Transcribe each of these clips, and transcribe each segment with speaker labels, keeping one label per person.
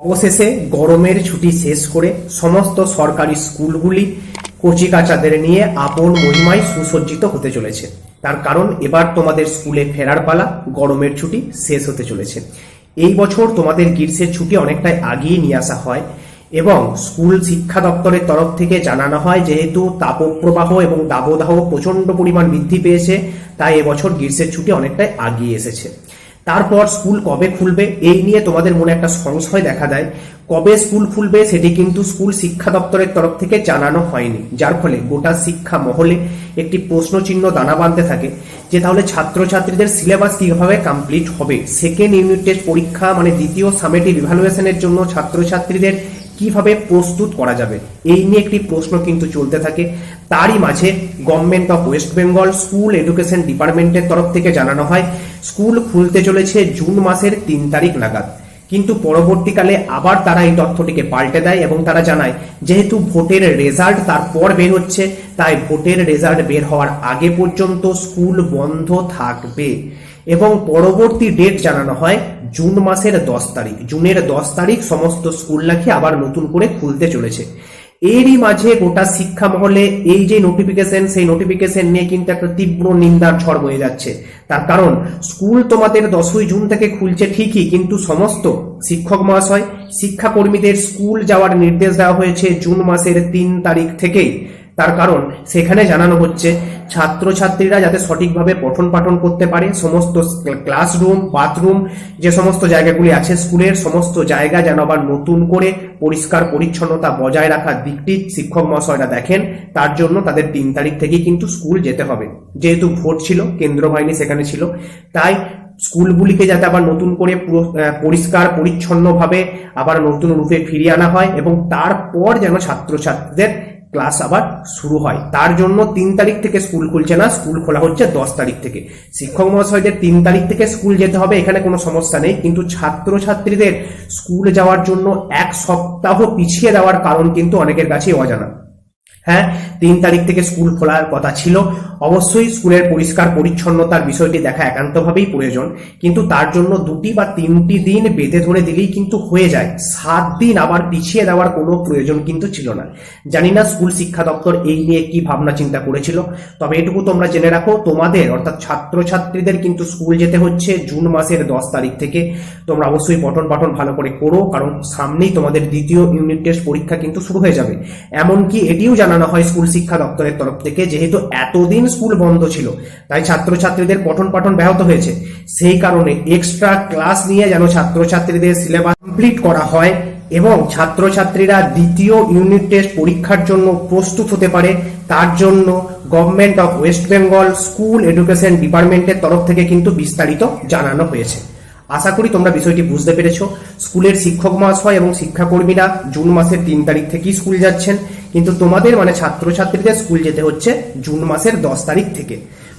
Speaker 1: অবশেষে গরমের ছুটি শেষ করে সমস্ত সরকারি স্কুলগুলি কচিকাচাদের নিয়ে আপন মহিমায় সুসজ্জিত হতে চলেছে। তার কারণ, এবার তোমাদের স্কুলে ফেরার পালা, গরমের ছুটি শেষ হতে চলেছে। এই বছর তোমাদের গ্রীষ্মের ছুটি অনেকটাই আগিয়ে নিয়ে আসা হয় এবং স্কুল শিক্ষা দপ্তরের তরফ থেকে জানানো হয়, যেহেতু তাপপ্রবাহ এবং দাবদাহ প্রচণ্ড পরিমাণ বৃদ্ধি পেয়েছে, তাই এবছর গ্রীষ্মের ছুটি অনেকটাই আগিয়ে এসেছে। তারপর স্কুল কবে খুলবে, এই নিয়ে তোমাদের মনে একটা সংশয় দেখা দেয়। কবে স্কুল খুলবে সেটি কিন্তু স্কুল শিক্ষা দপ্তরের তরফ থেকে জানানো হয়নি। যার ফলে গোটা শিক্ষা মহলে একটি প্রশ্নচিহ্ন দানা বাঁধতে থাকে যে তাহলে ছাত্রছাত্রীদের সিলেবাস কীভাবে কমপ্লিট হবে? সেকেন্ড ইউনিট টেস্ট পরীক্ষা মানে দ্বিতীয় সামেটি ইভ্যালুয়েশনের জন্য ছাত্রছাত্রীদের কীভাবে প্রস্তুত করা যাবে? এই নিয়ে একটি প্রশ্ন কিন্তু চলতে থাকে। তারই মাঝে government of West Bengal school education ডিপার্টমেন্টের তরফ থেকে জানানো হয়, স্কুল খুলতে চলেছে জুন মাসের তিন তারিখ নাগাদ। কিন্তু পরবর্তীকালে আবার তারা এই তথ্যটিকে পাল্টে দেয় এবং তারা জানায়, যেহেতু ভোটের রেজাল্ট তারপর বের হচ্ছে, তাই ভোটের রেজাল্ট বের হওয়ার আগে পর্যন্ত স্কুল বন্ধ থাকবে। এবং পরবর্তী ডেট জানানো হয় জুন মাসের দশ তারিখ। জুনের দশ তারিখ সমস্ত স্কুল নাকি আবার নতুন করে খুলতে চলেছে। এরই মাঝে গোটা শিক্ষা মহলে এই যে নোটিফিকেশন সেই নোটিফিকেশন নিয়ে কিন্তু একটা তীব্র নিন্দার ঝড় বয়ে যাচ্ছে। তার কারণ স্কুল তোমাদের দশই জুন থেকে খুলছে ঠিকই, কিন্তু সমস্ত শিক্ষক মহাশয়, শিক্ষাকর্মীদের স্কুল যাওয়ার নির্দেশ দেওয়া হয়েছে জুন মাসের তিন তারিখ থেকেই। তার কারণ সেখানে জানানো হচ্ছে, ছাত্রছাত্রীরা যাতে সঠিকভাবে পঠন পাঠন করতে পারে, সমস্ত ক্লাসরুম, বাথরুম, যে সমস্ত জায়গাগুলি আছে স্কুলের, সমস্ত জায়গা যেন আবার নতুন করে পরিষ্কার পরিচ্ছন্নতা বজায় রাখার দিকটি শিক্ষক মহাশয়রা দেখেন, তার জন্য তাদের তিন তারিখ থেকেই কিন্তু স্কুল যেতে হবে। যেহেতু ভোট ছিল, কেন্দ্র বাহিনী সেখানে ছিল, তাই স্কুলগুলিকে যাতে আবার নতুন করে পুরো পরিষ্কার পরিচ্ছন্নভাবে আবার নতুন রূপে ফিরিয়ে আনা হয় এবং তারপর যেন ছাত্রছাত্রীদের ক্লাস আবার শুরু হয়। তার জন্য তিন তারিখ থেকে স্কুল খুলছে না, স্কুল খোলা হচ্ছে দশ তারিখ থেকে। শিক্ষক মহাশয়দের তিন তারিখ থেকে স্কুল যেতে হবে, এখানে কোনো সমস্যা নেই। কিন্তু ছাত্রছাত্রীদের স্কুল যাওয়ার জন্য এক সপ্তাহ পিছিয়ে দেওয়ার কারণ কিন্তু অনেকের কাছেই অজানা। হ্যাঁ তিন তারিখ থেকে স্কুল খোলার কথা ছিল। অবশ্যই স্কুলের পরিষ্কার পরিচ্ছন্নতার বিষয়টি দেখা একান্তভাবেই প্রয়োজন। কিন্তু তার জন্য দুটি বা তিনটি দিন বেঁধে ধরে দিলেই কিন্তু হয়ে যায়। সাত দিন আবার পিছিয়ে দেওয়ার কোনো প্রয়োজন কিন্তু ছিল না। জানি না স্কুল শিক্ষা দপ্তর এই নিয়ে কি ভাবনা চিন্তা করেছিল। তবে এটুকু তোমরা জেনে রাখো, তোমাদের অর্থাৎ ছাত্রছাত্রীদের কিন্তু স্কুল যেতে হচ্ছে জুন মাসের দশ তারিখ থেকে। তোমরা অবশ্যই পঠন পাঠন ভালো করে করো, কারণ সামনেই তোমাদের দ্বিতীয় ইউনিট টেস্ট পরীক্ষা কিন্তু শুরু হয়ে যাবে। এমনকি এটিও জানানো হয় স্কুল শিক্ষা দপ্তরের তরফ থেকে, যেহেতু এতদিন স্কুল বন্ধ ছিল, তাই ছাত্রছাত্রীদের পঠন পাঠন ব্যাহত হয়েছে। সেই কারণে এক্সট্রা ক্লাস নিয়ে যেন ছাত্রছাত্রীদের সিলেবাস কমপ্লিট করা হয় এবং ছাত্রছাত্রীরা দ্বিতীয় ইউনিট টেস্ট পরীক্ষার জন্য প্রস্তুত হতে পারে, তার জন্য government of West Bengal school education ডিপার্টমেন্টের তরফ থেকে কিন্তু বিস্তারিত জানানো হয়েছে। আশা করি তোমরা বিষয়টি বুঝতে পেরেছ। স্কুলের শিক্ষক মহাশয় এবং শিক্ষাকর্মীরা জুন মাসের তিন তারিখ থেকেই স্কুল যাচ্ছেন। কিন্তু তোমাদের মানে ছাত্রছাত্রীদের স্কুল যেতে হচ্ছে জুন মাসের দশ তারিখ থেকে।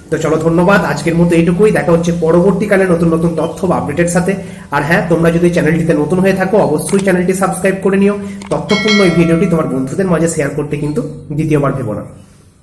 Speaker 1: তো চলো ধন্যবাদ, আজকের মতো এইটুকুই দেখা হচ্ছে পরবর্তীকালে নতুন নতুন তথ্য বা আপডেটের সাথে। আর হ্যাঁ তোমরা যদি চ্যানেলটিতে নতুন হয়ে থাকো, অবশ্যই চ্যানেলটি সাবস্ক্রাইব করে নিও। তথ্যপূর্ণ এই ভিডিওটি তোমার বন্ধুদের মাঝে শেয়ার করতে কিন্তু দ্বিতীয়বার ভেবো না।